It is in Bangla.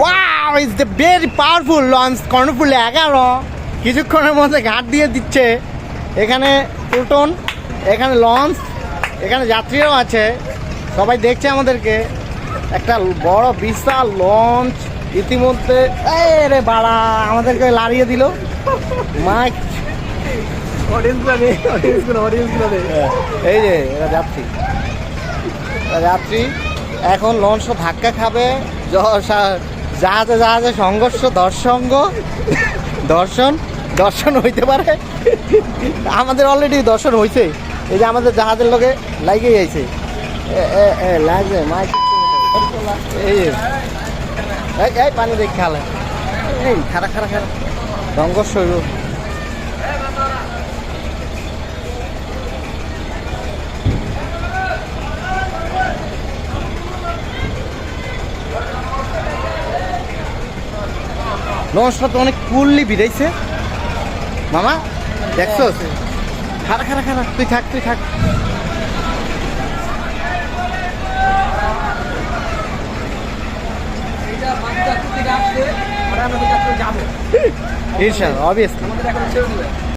Wow is the very powerful launch Karnaphul এগারো। কিছুক্ষণের মধ্যে ঘাট দিয়ে দিচ্ছে। এখানে প্লুটন এখানে লঞ্চ এখানে যাত্রীরাও আছে। সবাই দেখছে আমাদেরকে। একটা বড় বিশাল লঞ্চ ইতিমধ্যে। রে বাড়া আমাদেরকে লাড়িয়ে দিল। মাইক। অডিয়েন্সগুলো এই যে এরা যাত্রী। যাত্রী। এখন লঞ্চ ধাক্কা খাবে। জ- সা- জাহাজে জাহাজে সংঘর্ষ, দর্শঙ্গ, দর্শন দর্শন হইতে পারে। আমাদের অলরেডি দর্শন হয়েছে এই যে আমাদের জাহাজের লোকে লাগে যাইছে। এই এই পানি দেখ খেলে। এই খারা খারা খারা সংঘর্ষ হইব। লঞ্চটা তো অনেক কুললি বিদাইছে। মামা দেখছ খারা খারা খারা তুই থাক তুই থাক। ইনশাল্লাহ অবভিয়াসলি